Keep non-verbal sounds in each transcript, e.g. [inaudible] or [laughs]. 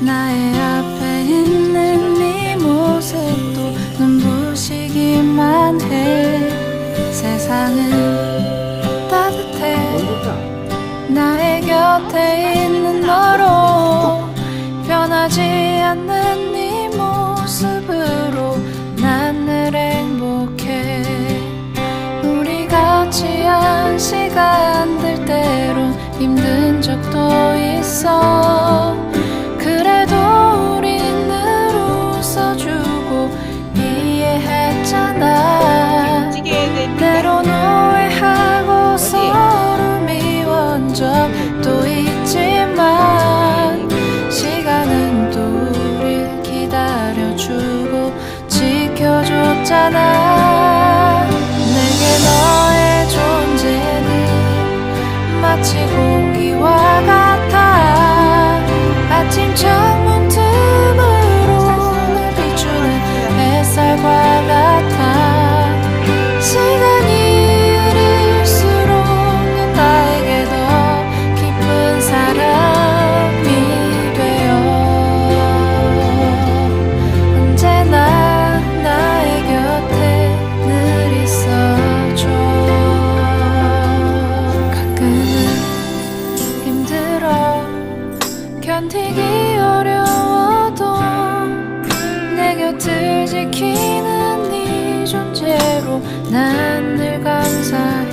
나의 앞에 있는 네 모습도 눈부시기만 해. 세상은 따뜻해. 나의 곁에 있는 너로 변하지 않는 네 모습으로 나늘 행복해. 우리 같이 한 시간 들 때론 힘든 적도 있어. 없잖아. 내게 너의 존재는 마치 공기와 견디기 어려워도 내 곁을 지키는 네 존재로 난 늘 감사해.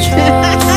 去 [laughs]